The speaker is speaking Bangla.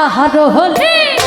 তাহার হলে